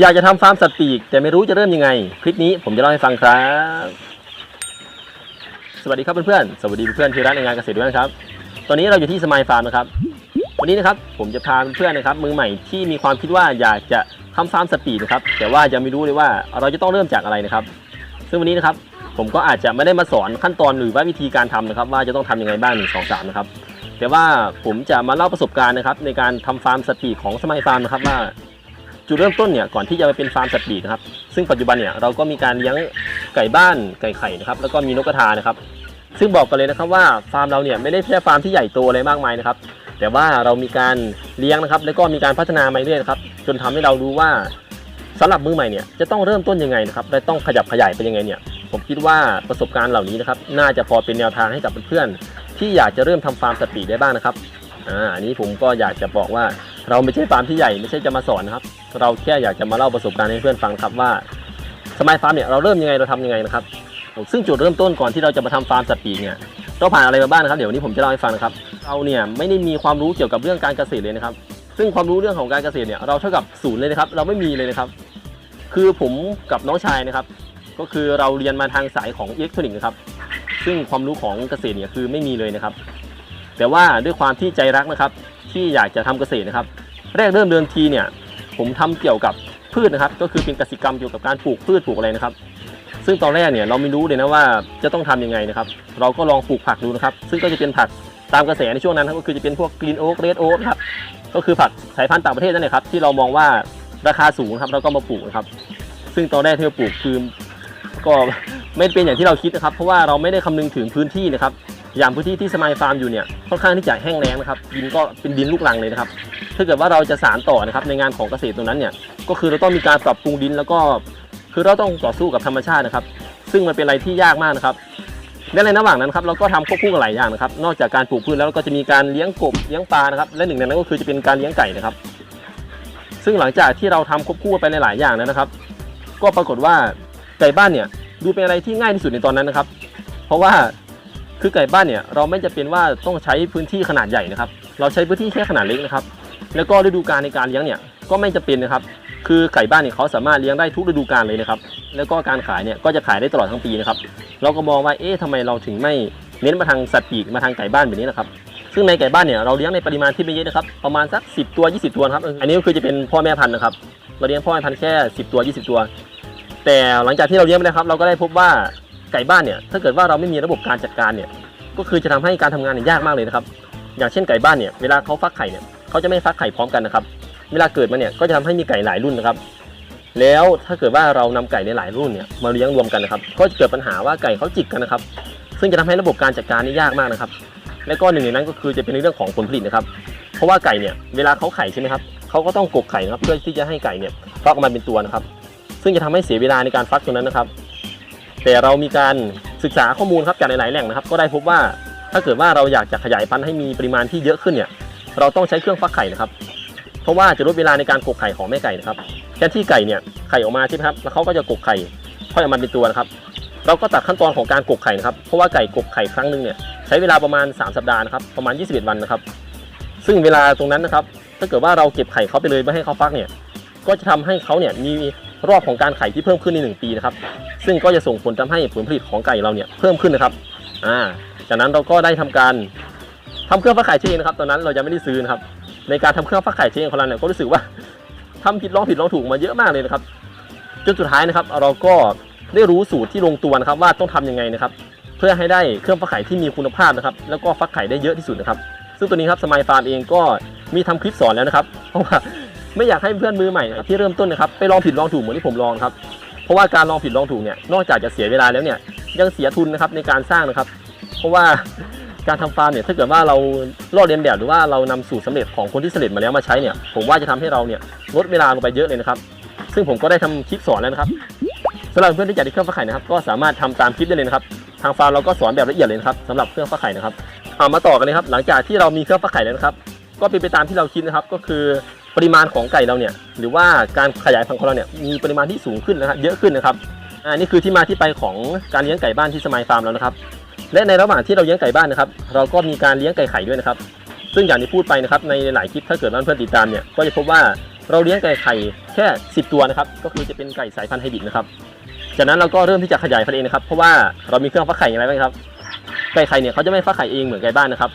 อยากจะทำฟาร์มสัตว์ปีก แต่ไม่รู้จะเริ่มยังไง คลิปนี้ผมจะเล่าให้ฟังครับ สวัสดีครับเพื่อนๆ สวัสดีเพื่อนๆที่ร้านในงานเกษตรด้วยนะครับ ตอนนี้เราอยู่ที่สมายฟาร์มนะครับ วันนี้นะครับผมจะพาเพื่อนๆนะครับมือใหม่ที่มีความคิดว่าอยากจะทำฟาร์มสัตว์ปีกนะครับแต่ว่ายังไม่รู้เลยว่าเราจะต้องเริ่มจากอะไรนะครับ ซึ่งวันนี้นะครับผมก็อาจจะไม่ได้มาสอนขั้นตอนหรือว่าวิธีการทำนะครับ ว่าจะต้องทำยังไงบ้างหนึ่งสองสามนะครับแต่ว่าผมจะมาเล่าประสบการณ์นะครับในการทำฟาร์มสัตว์ปีกของสมัยฟาร์มนะครับว่า จุดเริ่มต้นเนี่ยก่อนที่จะไปเป็นฟาร์มสัตว์ปีกนะครับซึ่งปัจจุบันเนี่ยเราก็มีการเลี้ยงไก่บ้านไก่ไข่นะครับแล้วก็มีนกกระทานะครับ ซึ่งบอกกันเลยนะครับว่าฟาร์มเราเนี่ยไม่ได้แค่ฟาร์มที่ใหญ่โตอะไรมากมายนะครับแต่ว่าเรามีการเลี้ยงนะครับ แล้วก็มีการพัฒนามาเรื่อยๆครับจนทำให้เรารู้ว่าสำหรับมือใหม่เนี่ยจะต้องเริ่มต้นยังไงนะครับและต้องขยับขยายไปยังไงเนี่ยผมคิดว่าประสบการณ์เหล่านี้นะครับน่าจะพอเป็นแนวทางให้กับเพื่อนๆที่อยากจะเริ่มทำฟาร์มสัตว์ปีกได้บ้างนะครับอ่าอันนี้ผมก็อยากจะบอกว่า เราไม่ใช่ฟาร์มที่ใหญ่ไม่ใช่จะมาสอนนะครับ เราแค่อยากจะมาเล่าประสบการณ์ให้เพื่อนฟังครับว่าสมัยฟาร์มเนี่ยเราเริ่มยังไงเราทำยังไงนะครับ ซึ่งจุดเริ่มต้นก่อนที่เราจะมาทำฟาร์มสัตว์ปีกเนี่ยเราผ่านอะไรมาบ้างนะครับเดี๋ยววันนี้ผมจะเล่าให้ฟังนะครับเราเนี่ยไม่ได้มีความรู้เกี่ยวกับเรื่องการเกษตรเลยนะครับ ซึ่งความรู้เรื่องของการเกษตรเนี่ยเราเท่ากับศูนย์เลยนะครับ เราไม่มีเลยนะครับ คือผมกับน้องชายนะครับ ก็คือเราเรียนมาทางสายของอิเล็กทรอนิกส์นะครับ ซึ่งความรู้ของเกษตรเนี่ยคือไม่มีเลยนะครับ แต่ว่าด้วยความที่ใจรักนะครับ ที่อยากจะทำเกษตรนะครับ แรกเริ่มเดิมทีเนี่ยผมทำเกี่ยวกับพืชนะครับ ก็คือเป็นกสิกรรมเกี่ยวกับการปลูกพืชปลูกอะไรนะครับ ซึ่งตอนแรกเนี่ยเราไม่รู้เลยนะว่าจะต้องทำยังไงนะครับ เราก็ลองปลูกผักดูนะครับ ซึ่งก็จะเป็นผักตามกระแสในช่วงนั้นครับก็คือจะเป็นพวกกรีนโอ๊กเรดโอ๊กครับก็คือผักสายพันธุ์ต่างประเทศนั่นแหละครับที่เรามองว่าราคาสูงครับเราก็มาปลูกนะครับ ซึ่งตอนแรกที่เราปลูกคือก็ไม่เป็นอย่างที่เราคิดนะครับ เพราะว่าเราไม่ได้คำนึงถึงพื้นที่นะครับ อย่างพื้นที่ที่สมายฟาร์มอยู่เนี่ยค่อนข้างที่จะแห้งแล้งนะครับดินก็เป็นดินลูกรังเลยนะครับถ้าเกิดว่าเราจะสานต่อนะครับในงานของเกษตรตรงนั้นเนี่ยก็คือเราต้องมีการปรับปรุงดินแล้วก็คือเราต้องต่อสู้กับธรรมชาตินะครับ ซึ่งมันเป็นอะไรที่ยากมากนะครับและในระหว่างนั้นครับเราก็ทำควบคู่กับหลายอย่างนะครับนอกจากการปลูกพืชแล้วเราก็จะมีการเลี้ยงกบเลี้ยงปลานะครับและหนึ่งในนั้นก็คือจะเป็นการเลี้ยงไก่นะครับ ซึ่งหลังจากที่เราทำควบคู่ไปในหลายอย่างแล้วนะครับ ก็ปรากฏว่าไก่บ้านเนี่ยดูเป็นอะไรที่ง่ายที่สุดในตอนนั้นนะครับ เพราะว่า คือไก่บ้านเนี่ยเราไม่จะเป็นว่าต้องใช้พื้นที่ขนาดใหญ่นะครับ เราใช้พื้นที่แค่ขนาดเล็กนะครับ แล้วก็ฤดูกาลในการเลี้ยงเนี่ยก็ไม่จะเป็นนะครับ คือไก่บ้านเนี่ยเขาสามารถเลี้ยงได้ทุกฤดูกาลเลยนะครับ แล้วก็การขายเนี่ยก็จะขายได้ตลอดทั้งปีนะครับ เราก็มองว่าเอ๊ะทำไมเราถึงไม่เน้นมาทางสัตว์ปีกมาทางไก่บ้านแบบนี้นะครับ ซึ่งในไก่บ้านเนี่ยเราเลี้ยงในปริมาณที่ไม่เยอะนะครับ ประมาณสัก 10 ตัว 20 ตัวครับ อันนี้ก็คือจะเป็นพ่อแม่พันธุ์นะครับ เราเลี้ยงพ่อแม่พันธุ์แค่ 10 ตัว 20 ตัว แต่หลังจากที่เราเลี้ยงไปแล้วครับ เราก็ได้พบว่า ไก่บ้านเนี่ยถ้าเกิดว่าเราไม่มีระบบการจัดการเนี่ยก็คือจะทำให้การทำงานเนี่ยยากมากเลยนะครับ อย่างเช่นไก่บ้านเนี่ยเวลาเขาฟักไข่เนี่ยเขาจะไม่ฟักไข่พร้อมกันนะครับ เวลาเกิดมาเนี่ยก็จะทำให้มีไก่หลายรุ่นนะครับ แล้วถ้าเกิดว่าเรานำไก่ในหลายรุ่นเนี่ยมาเลี้ยงรวมกันนะครับก็จะเกิดปัญหาว่าไก่เขาจิกกันนะครับ ซึ่งจะทำให้ระบบการจัดการนี่ยากมากนะครับ และก็หนึ่งในนั้นก็คือจะเป็นในเรื่องของผลผลิตนะครับ เพราะว่าไก่เนี่ยเวลาเขาไข่ใช่ไหมครับเขาก็ต้องกกไข่นะครับเพื่อที่จะให้ไก่เนี่ยฟักออกมาเป็นตัวนะครับ ซึ่งจะทำให้เสียเวลาในการฟักตรงนั้นนะครับ แต่เรามีการศึกษาข้อมูลครับจากหลายๆแหล่งนะครับ ก็ได้พบว่าถ้าเกิดว่าเราอยากจะขยายพันธุ์ให้มีปริมาณที่เยอะขึ้นเนี่ย เราต้องใช้เครื่องฟักไข่นะครับ เพราะว่าจะลดเวลาในการกกไข่ของแม่ไก่นะครับแทนที่ไก่เนี่ยไข่ออกมาใช่ไหมครับแล้วเขาก็จะกกไข่ค่อยออกมาเป็นตัวนะครับ เราก็ตัดขั้นตอนของการกกไข่นะครับเพราะว่าไก่กกไข่ครั้งหนึ่งเนี่ยใช้เวลาประมาณ 3 สัปดาห์นะครับประมาณ 21 วันนะครับ ซึ่งเวลาตรงนั้นนะครับ ถ้าเกิดว่าเราเก็บไข่เขาไปเลยไม่ให้เขาฟักเนี่ยก็จะทำให้เขาเนี่ยมี รอบของการไข่ที่เพิ่มขึ้นใน 1 ปีนะครับ ซึ่งก็จะส่งผลทำให้ผลผลิตของไก่เราเนี่ยเพิ่มขึ้นนะครับ อ่า จากนั้นเราก็ได้ทำการทำเครื่องฟักไข่เองนะครับ ตอนนั้นเรายังไม่ได้ซื้อนะครับ ในการทำเครื่องฟักไข่เองของเราเนี่ยก็รู้สึกว่าทำผิดลองผิดลองถูกมาเยอะมากเลยนะครับ จนสุดท้ายนะครับ เราก็ได้รู้สูตรที่ลงตัวนะครับ ว่าต้องทำยังไงนะครับ เพื่อให้ได้เครื่องฟักไข่ที่มีคุณภาพนะครับ แล้วก็ฟักไข่ได้เยอะที่สุดนะครับ ซึ่งตัวนี้ครับสมายฟาร์มเองก็มีทำคลิปสอนแล้วนะครับ เพราะว่า ไม่อยากให้เพื่อนมือใหม่นะครับที่เริ่มต้นนะครับไปลองผิดลองถูกเหมือนที่ผมลองครับเพราะว่าการลองผิดลองถูกเนี่ยนอกจากจะเสียเวลาแล้วเนี่ยยังเสียทุนนะครับในการสร้างนะครับ เพราะว่าการทำฟาร์มเนี่ยถ้าเกิดว่าเราลอกเลียนแบบหรือว่าเรานำสูตรสำเร็จของคนที่สำเร็จมาแล้วมาใช้เนี่ยผมว่าจะทำให้เราเนี่ยลดเวลาลงไปเยอะเลยนะครับ ซึ่งผมก็ได้ทำคลิปสอนแล้วนะครับสำหรับเพื่อนที่อยากได้เครื่องฟักไข่นะครับก็สามารถทำตามคลิปได้เลยนะครับทางฟาร์มเราก็สอนแบบละเอียดเลยนะครับสำหรับเครื่องฟักไข่นะครับเอามาต่อกันเลยครับ หลังจากที่เรามีเครื่องฟักไข่แล้วนะครับ ก็เป็นไปตามที่เราคิดนะครับ ก็คือ ปริมาณของไก่เราเนี่ยหรือว่าการขยายพันธุ์ของเราเนี่ยมีปริมาณที่สูงขึ้นนะครับเยอะขึ้นนะครับอ่านี่คือที่มาที่ไปของการเลี้ยงไก่บ้านที่สมายฟาร์มแล้วนะครับ และในระหว่างที่เราเลี้ยงไก่บ้านนะครับ เราก็มีการเลี้ยงไก่ไข่ด้วยนะครับ ซึ่งอย่างที่พูดไปนะครับในหลายคลิปถ้าเกิดเพื่อนๆติดตามเนี่ยก็จะพบว่าเราเลี้ยงไก่ไข่แค่ 10 ตัวนะครับก็คือจะเป็นไก่สายพันธุ์ไฮบริดนะครับจากนั้นเราก็เริ่มที่จะขยายพันธุ์เองนะครับเพราะว่าเรามีเครื่องฟักไข่อย่างไรบ้างครับไก่ไข่เนี่ยเขาจะไม่ฟักไข่เองเหมือนไก่บ้านนะครับ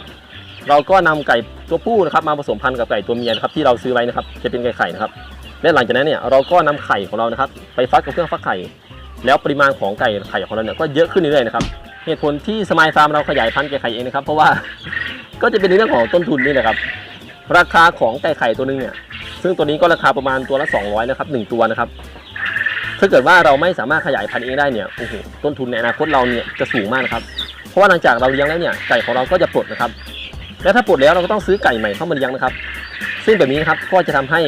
เราก็นำไก่ตัวผู้นะครับมาผสมพันธุ์กับไก่ตัวเมียนะครับที่เราซื้อไว้นะครับจะเป็นไก่ไข่นะครับและหลังจากนั้นเนี่ยเราก็นำไข่ของเรานะครับ ไปฟักกับเครื่องฟักไข่ แล้วปริมาณของไก่ไข่ของเราเนี่ยก็เยอะขึ้นเรื่อยๆนะครับเหตุผลที่สมายฟาร์มเราขยายพันธุ์ไก่ไข่เองนะครับ เพราะว่าก็จะเป็นในเรื่องของต้นทุนนี่แหละครับราคาของไก่ไข่ตัวนึงเนี่ยซึ่งตัวนี้ก็ราคาประมาณตัวละ 200นะครับหนึ่งตัวนะครับถ้าเกิดว่าเราไม่สามารถขยายพันธุ์เองได้เนี่ยโอ้โหต้นทุนในอนาคตเราเนี่ยจะสูงมากนะครับ เพราะว่าหลังจากเราเลี้ยงแล้วเนี่ยไก่ของเราก็จะปลดนะครับ และถ้าปลดแล้วเราก็ต้องซื้อไก่ใหม่เข้ามาเลี้ยงนะครับ ซึ่งแบบนี้นะครับก็จะทำให้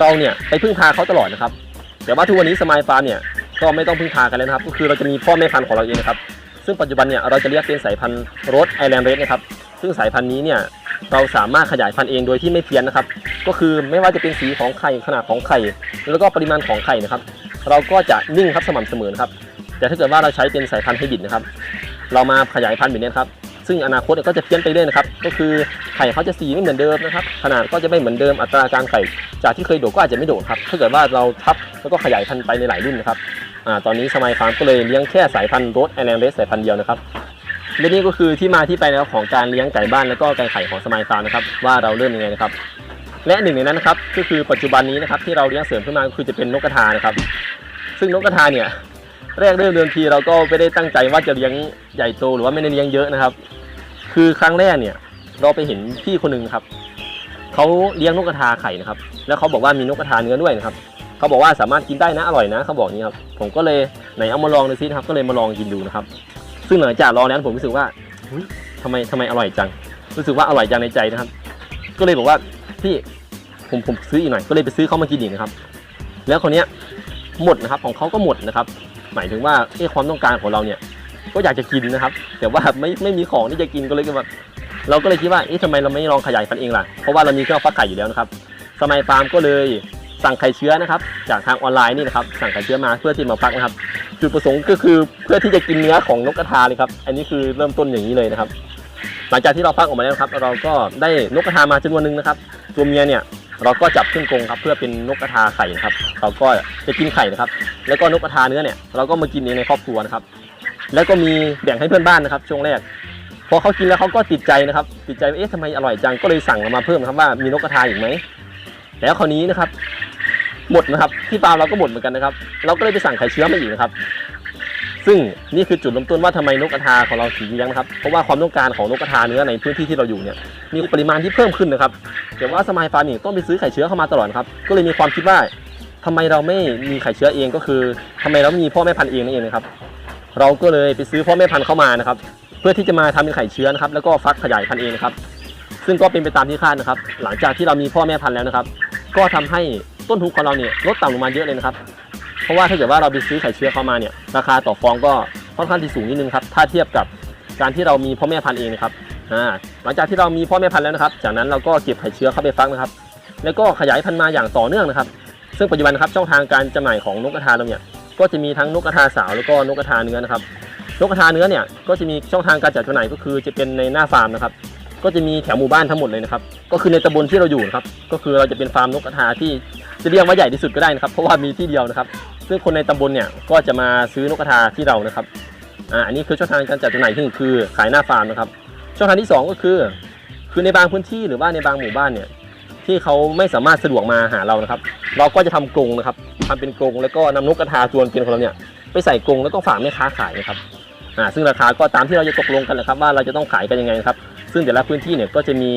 เราเนี่ยไปพึ่งพาเขาตลอดนะครับ แต่ว่าทุกวันนี้สมายฟาร์มเนี่ยก็ไม่ต้องพึ่งพากันแล้วนะครับ ก็คือเราจะมีพ่อแม่พันธุ์ของเราเองนะครับ ซึ่งปัจจุบันเนี่ยเราจะเรียกเป็นสายพันธุ์โรสไอแลนด์เรดนะครับ ซึ่งสายพันธุ์นี้เนี่ยเราสามารถขยายพันธุ์เองโดยที่ไม่เพี้ยนนะครับ ก็คือไม่ว่าจะเป็นสีของไข่ขนาดของไข่ แล้วก็ปริมาณของไข่นะครับ เราก็จะนิ่งครับสม่ำเสมอครับ แต่ถ้าเกิดว่าเราใช้เป็นสายพันธุ์ไฮบริดนะครับ เรามาขยายพันธุ์แบบนี้ครับ ซึ่งอนาคตเนี่ยก็จะเพี้ยนไปเรื่อยนะครับ ก็คือไข่เขาจะสีไม่เหมือนเดิมนะครับ ขนาดก็จะไม่เหมือนเดิม อัตราการไข่จากที่เคยโดดก็อาจจะไม่โดดครับ ถ้าเกิดว่าเราทับแล้วก็ขยายพันธุ์ไปในหลายรุ่นนะครับอ่าตอนนี้สมัยฟาร์มก็เลยเลี้ยงแค่สายพันธุ์โรสไอแลนด์เรสสายพันธุ์เดียวนะครับและนี่ก็คือที่มาที่ไปนะครับของการเลี้ยงไก่บ้านแล้วก็ไก่ไข่ของสมัยฟาร์มนะครับว่าเราเริ่มยังไงนะครับและหนึ่งในนั้นนะครับก็คือปัจจุบันนี้นะครับที่เราเลี้ยงเสริมขึ้นมาก็คือจะเป็นนกกระทานะครับ ซึ่งนกกระทาเนี่ย แรกเริ่มเดิมทีเราก็ไม่ได้ตั้งใจว่าจะเลี้ยงใหญ่โตหรือว่าไม่ได้เลี้ยงเยอะนะครับ คือครั้งแรกเนี่ย เราไปเห็นพี่คนหนึ่งครับเขาเลี้ยงนกกระทาไข่นะครับ แล้วเขาบอกว่ามีนกกระทาเนื้อด้วยนะครับเขาบอกว่าสามารถกินได้นะอร่อยนะเขาบอกอย่างนี้ครับผมก็เลยไหนเอามาลองดูซินะครับก็เลยมาลองกินดูนะครับ ซึ่งหลังจากลองแล้วผมรู้สึกว่าเฮ้ยทำไมทำไมอร่อยจัง รู้สึกว่าอร่อยจังในใจนะครับ ก็เลยบอกว่าพี่ผมผมซื้ออีกหน่อยก็เลยไปซื้อเขามากินอีกนะครับ แล้วคนเนี้ยหมดนะครับของเขาก็หมดนะครับ หมายถึงว่าเอ้ความต้องการของเราเนี่ย ก็อยากจะกินนะครับ แต่ว่าไม่ไม่มีของที่จะกินก็เลยแบบเราก็เลยคิดว่าเอ๊ะทำไมเราไม่ลองขยายพันธุ์เองล่ะเพราะว่าเรามีเครื่องฟักไข่อยู่แล้วนะครับ สมัยฟาร์มก็เลยสั่งไข่เชื้อนะครับ จากทางออนไลน์นี่นะครับ สั่งไข่เชื้อมาเพื่อที่มาฟักนะครับ จุดประสงค์ก็คือเพื่อที่จะกินเนื้อของนกกระทาเลยครับ อันนี้คือเริ่มต้นอย่างนี้เลยนะครับ หลังจากที่เราฟักออกมาแล้วครับ เราก็ได้นกกระทามาจำนวนหนึ่งนะครับ ตัวเมียเนี่ย เราก็จับขึ้นกรงครับ เพื่อเป็นนกกระทาไข่นะครับเราก็จะกินไข่นะครับ แล้วก็นกกระทาเนื้อเนี่ยเราก็มากินเองในครอบครัวนะครับ แล้วก็มีแบ่งให้เพื่อนบ้านนะครับ ช่วงแรกพอเขากินแล้วเขาก็ติดใจนะครับ ติดใจว่าเอ๊ะทำไมอร่อยจังก็เลยสั่งมาเพิ่มครับว่ามีนกกระทาอีกไหมแล้วคราวนี้นะครับ หมดนะครับที่ฟาร์มเราก็หมดเหมือนกันนะครับ เราก็เลยไปสั่งไข่เชื้อมาอีกนะครับ ซึ่งนี่คือจุดเริ่มต้นว่าทำไมนกกระทาของเราถึงเลี้ยงนะครับเพราะว่าความต้องการของนกกระทาเนื้อในพื้นที่ที่เราอยู่เนี่ยมีปริมาณที่เพิ่มขึ้นนะครับแต่ว่าสมายฟาร์มนี่ต้องไปซื้อไข่เชื้อเข้ามาตลอดครับก็เลยมีความคิดว่าทำไมเราไม่มีไข่เชื้อเองก็คือทำไมเราไม่มีพ่อแม่พันธุ์เองนั่นเองนะครับเราก็เลยไปซื้อพ่อแม่พันธุ์เข้ามานะครับเพื่อที่จะมาทำเป็นไข่เชื้อนะครับแล้วก็ฟักขยายพันธุ์เองนะครับซึ่งก็เป็นไปตามที่คาดนะครับ หลังจากที่เรามีพ่อแม่พันธุ์แล้วนะครับ ก็ทำให้ต้นทุนของเราเนี่ยลดต่ำลงมาเยอะเลยนะครับ เพราะว่าถ้าเกิดว่าเราไปซื้อไข่เชื้อเข้ามาเนี่ยราคาต่อฟองก็ค่อนข้างที่สูงนิดนึงครับถ้าเทียบกับการที่เรามีพ่อแม่พันธุ์เองนะครับหลังจากที่เรามีพ่อแม่พันธุ์แล้วนะครับ จากนั้นเราก็เก็บไข่เชื้อเข้าไปฟักนะครับ แล้วก็ขยายพันธุ์มาอย่างต่อเนื่องนะครับ ซึ่งปัจจุบันครับช่องทางการจำหน่ายของนกกระทาเราเนี่ยก็จะมีทั้งนกกระทาสาวแล้วก็นกกระทาเนื้อนะครับ นกกระทาเนื้อเนี่ยก็จะมีช่องทางการจัดจำหน่ายก็คือจะเป็นในหน้าฟาร์มนะครับ ก็จะมีแถวหมู่บ้านทั้งหมดเลยนะครับ ก็คือในตำบลที่เราอยู่นะครับ ก็คือเราจะเป็นฟาร์มนกกระทาที่จะเรียกว่าใหญ่ที่สุดก็ได้นะครับ เพราะว่ามีที่เดียวนะครับ ซึ่งคนในตำบลเนี่ยก็จะมาซื้อนกกระทาที่เรานะครับอ่าอันนี้คือช่องทางการจัดจำหน่ายที่หนึ่งคือขายหน้าฟาร์มนะครับ ช่องทางที่สองก็คือ คือในบางพื้นที่หรือว่าในบางหมู่บ้านเนี่ยที่เขาไม่สามารถสะดวกมาหาเรานะครับ เราก็จะทำกรงนะครับทำเป็นกรงแล้วก็นำนกกระทาจวนเป็นของเราเนี่ยไปใส่กรงแล้วก็ฝากแม่ค้าขายนะครับอ่าซึ่งราคาก็ตามที่เราจะตกลงกันนะครับ ว่าเราจะต้องขายกันยังไงนะครับ ซึ่งแต่ละพื้นที่เนี่ยก็จะมี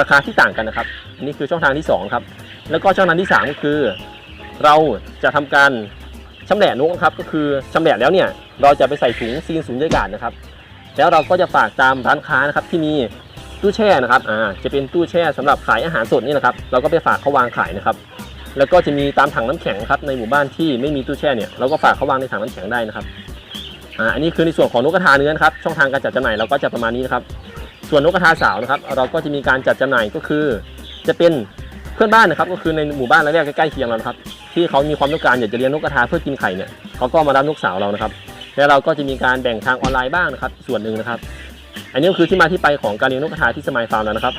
ราคาที่ต่างกันนะครับนนี้คือช่องทางที่สองครับแล้วก็ช่องทางที่สามก็คือ เราจะทำการ ชำแหละนกนะครับก็คือชำแหละแล้วเนี่ยเราจะไปใส่ถุงซีนสูญญากาศนะครับ แล้วเราก็จะฝากตามร้านค้านะครับที่มีตู้แช่นะครับอ่าจะเป็นตู้แช่สำหรับขายอาหารสดนี่นะครับ เราก็ไปฝากเขาวางขายนะครับ แล้วก็จะมีตามถังน้ำแข็งครับในหมู่บ้านที่ไม่มีตู้แช่เนี่ยเราก็ฝากเขาวางในถังน้ำแข็งได้นะครับอ่าอันนี้คือในส่วนของนกกระทาเนื้อนะครับช่องทางการจัดจำหน่ายเราก็จะประมาณนี้นะครับ ส่วนนกกระทาสาวนะครับ เราก็จะมีการจัดจำหน่ายก็คือ จะเป็น เพื่อนบ้านนะครับก็คือในหมู่บ้านละแวกใกล้ๆเคียงเรานะครับ ที่เขามีความต้องการอยากจะเลี้ยงนกกระทาเพื่อกินไข่เนี่ยเขาก็มารับนกสาวเรานะครับ แล้วเราก็จะมีการแบ่งทางออนไลน์บ้างนะครับ ส่วนหนึ่งนะครับ อันนี้ก็คือที่มาที่ไปของการเลี้ยงนกกระทาที่สมายฟาร์มแล้วนะครับ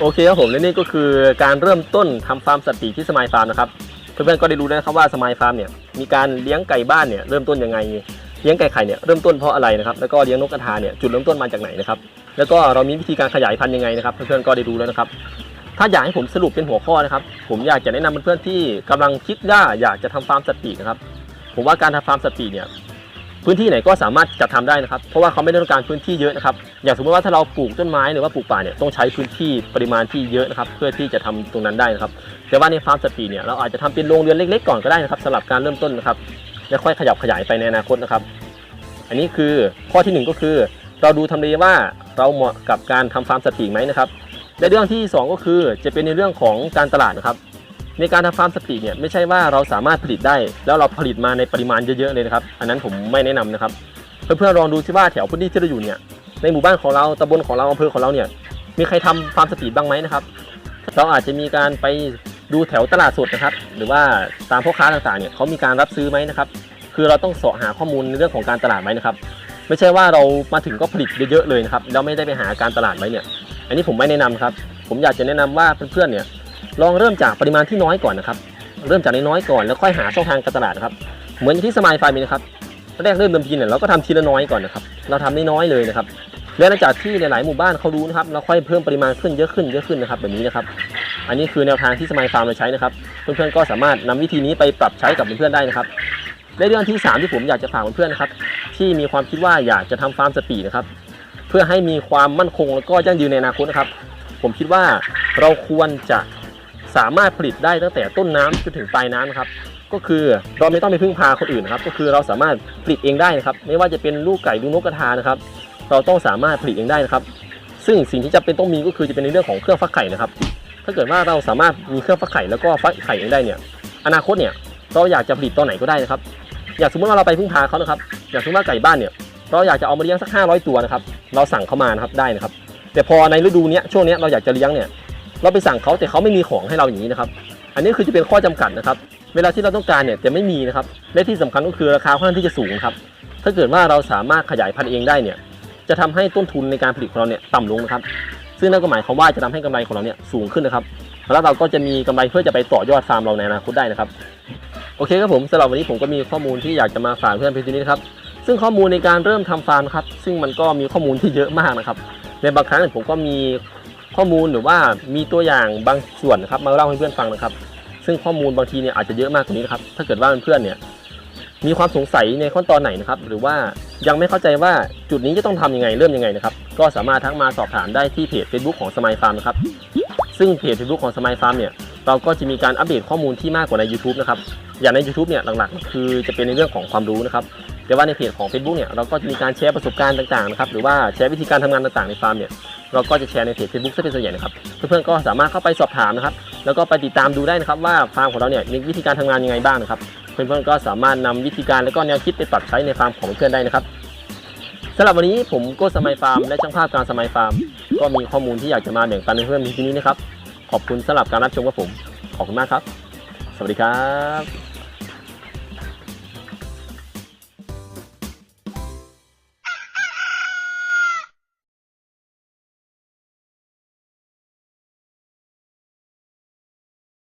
โอเคครับผมและนี่ก็คือการเริ่มต้นทำฟาร์มสัตว์ปีกที่สมายฟาร์มนะครับเพื่อนๆก็ได้รู้แล้วนะครับว่าสมายฟาร์มเนี่ยมีการเลี้ยงไก่บ้านเนี่ยเริ่มต้นยังไงเลี้ยงไก่ไข่เนี่ยเริ่มต้นเพราะอะไรนะครับแล้วก็เลี้ยงนกกระทาเนี่ยจุดเริ่มต้นมาจากไหนนะครับแล้วก็เรามีวิธีการขยายพันธุ์ยังไงนะครับเพื่อนๆก็ได้รู้แล้วนะครับ ถ้าอยากให้ผมสรุปเป็นหัวข้อนะครับ ผมอยากจะแนะนำเพื่อนๆที่กำลังคิดว่าอยากจะทำฟาร์มสัตว์ปีกนะครับ ผมว่าการทำฟาร์มสัตว์ปีกเนี่ยพื้นที่ไหนก็สามารถจะทำได้นะครับ เพราะว่าเขาไม่ได้ต้องการพื้นที่เยอะนะครับ อย่างสมมติว่าถ้าเราปลูกต้นไม้หรือว่าปลูกป่าเนี่ยต้องใช้พื้นที่ปริมาณที่เยอะนะครับ เพื่อที่จะทำตรงนั้นได้นะครับ แต่ว่าในฟาร์มสตีเนี่ยเราอาจจะทำเป็นโรงเรือนเล็กๆก่อนก็ได้นะครับสำหรับการเริ่มต้นนะครับ แล้วค่อยขยับขยายไปในอนาคตนะครับ อันนี้คือข้อที่หนึ่งก็คือ เราดูทำเลว่าเราเหมาะกับการทำฟาร์มสัตว์ปีกไหมนะครับ และเรื่องที่ 2 ก็คือจะเป็นในเรื่องของการตลาดนะครับ ในการทำฟาร์มสปีกเนี่ยไม่ใช่ว่าเราสามารถผลิตได้ แล้วเราผลิตมาในปริมาณเยอะๆเลยนะครับ อันนั้นผมไม่แนะนำนะครับ เพื่อนๆลองดูซิว่าแถวพื้นที่ที่เราอยู่เนี่ยในหมู่บ้านของเราตำบลของเราอำเภอของเราเนี่ยมีใครทำฟาร์มสปีกบ้างไหมนะครับ เราอาจจะมีการไปดูแถวตลาดสดนะครับ หรือว่าตามพ่อค้าต่างๆเนี่ยเขามีการรับซื้อไหมนะครับ คือเราต้องเสาะหาข้อมูลในเรื่องของการตลาดไหมนะครับ ไม่ใช่ว่าเรามาถึงก็ผลิตเยอะๆเลยนะครับแล้วไม่ได้ไปหาการตลาดไว้เนี่ย อันนี้ผมไม่แนะนำครับ ผมอยากจะแนะนำว่าเพื่อนๆเนี่ยลองเริ่มจากปริมาณที่น้อยก่อนนะครับ เริ่มจากน้อยๆก่อนแล้วค่อยหาช่องทางการตลาดนะครับเหมือนที่สมายไฟมีนะครับแรกเริ่มเดิมทีเนี่ยเราก็ทำทีละน้อยก่อนนะครับ เราทำน้อยๆเลยนะครับและหลังจากที่หลายๆหมู่บ้านเขารู้นะครับเราค่อยเพิ่มปริมาณขึ้นเยอะขึ้นเยอะขึ้นนะครับแบบนี้นะครับ อันนี้คือแนวทางที่สมายฟาร์มเราใช้นะครับ เพื่อนๆก็สามารถนำวิธีนี้ไปปรับใช้กับเพื่อนๆได้นะครับและเรื่องที่สามที่ผมอยากจะฝากเพื่อนๆนะครับที่มีความคิดว่าอยากจะทำฟาร์มสปีดนะครับ พื่อให้มีความมั่นคงแล้วก็ยั่งยืนในอนาคตนะครับ ผมคิดว่าเราควรจะสามารถผลิตได้ตั้งแต่ต้นน้ำจนถึงปลายน้ำนะครับ ก็คือเราไม่ต้องไปพึ่งพาคนอื่นครับ ก็คือเราสามารถผลิตเองได้นะครับ ไม่ว่าจะเป็นลูกไก่ลูกนกกระทานะครับ เราต้องสามารถผลิตเองได้นะครับ ซึ่งสิ่งที่จำเป็นต้องมีก็คือจะเป็นในเรื่องของเครื่องฟักไข่นะครับ ถ้าเกิดว่าเราสามารถมีเครื่องฟักไข่แล้วก็ฟักไข่เองได้เนี่ย อนาคตเนี่ยเราอยากจะผลิตตอนไหนก็ได้นะครับ อยากสมมติว่าเราไปพึ่งพาเขานะครับ อยากสมมติว่าไก่บ้านเนี่ย เราอยากจะเอามาเลี้ยงสัก 500 ตัวนะครับ เราสั่งเขามานะครับได้นะครับ แต่พอในฤดูนี้ช่วงนี้เราอยากจะเลี้ยงเนี่ย เราไปสั่งเขาแต่เขาไม่มีของให้เราอย่างนี้นะครับ อันนี้คือจะเป็นข้อจำกัดนะครับ เวลาที่เราต้องการเนี่ยจะไม่มีนะครับ และที่สำคัญก็คือราคาค่อนข้างที่จะสูงครับ ถ้าเกิดว่าเราสามารถขยายพันธุ์เองได้เนี่ย จะทำให้ต้นทุนในการผลิตของเราเนี่ยต่ำลงนะครับ ซึ่งนั่นก็หมายความว่าจะทำให้กำไรของเราเนี่ยสูงขึ้นนะครับ แล้วเราก็จะมีกำไรเพื่อจะไปต่อยอดฟาร์มเราในอนาคตได้นะครับ โอเคครับผมสำหรับวันนี้ผมก็มีข้อมูลที่อยากจะมาฝากเพื่อนเพียงเท่นี้นะครับ ซึ่งข้อมูลในการเริ่มทำฟาร์มครับ ซึ่งมันก็มีข้อมูลที่เยอะมากนะครับ ในบางครั้งผมก็มีข้อมูลหรือว่ามีตัวอย่างบางส่วนนะครับ มาเล่าให้เพื่อนฟังนะครับ ซึ่งข้อมูลบางทีเนี่ยอาจจะเยอะมากกว่านี้นะครับถ้าเกิดว่าเพื่อนเนี่ยมีความสงสัยในขั้นตอนไหนนะครับ หรือว่ายังไม่เข้าใจว่าจุดนี้จะต้องทำยังไงเริ่มยังไงนะครับ ก็สามารถทักมาสอบถามได้ที่เพจ Facebook ของสมายฟาร์มนะครับ ซึ่งเพจ Facebook ของสมายฟาร์มเนี่ยเราก็จะมีการอัปเดตข้อมูลที่มากกว่าใน YouTube นะครับ อย่างใน YouTube เนี่ยหลักๆ คือจะเป็นในเรื่องของความรู้นะครับ แต่ว่าในเพจของ Facebook เนี่ยเราก็จะมีการแชร์ประสบการณ์ต่างๆนะครับหรือว่าแชร์วิธีการทำงานต่างๆในฟาร์มเนี่ยเราก็จะแชร์ในเพจ Facebook ซะเป็นส่วนใหญ่นะครับเพื่อนๆก็สามารถเข้าไปสอบถามนะครับแล้วก็ไปติดตามดูได้นะครับว่าฟาร์มของเราเนี่ยมีวิธีการทำงานยังไงบ้างนะครับเพื่อนๆก็สามารถนำวิธีการและก็แนวคิดไปปรับใช้ในฟาร์มของเพื่อนได้นะครับสำหรับวันนี้ผมโก็สมัยฟาร์มและช่างภาพการสมัยฟาร์ม ก็มีข้อมูลที่อยากจะมาแบ่งปันให้เพื่อนๆที่นี้นะครับขอบคุณสำหรับการรับชมกับผมขอบคุณมากครับ สวัสดีครับ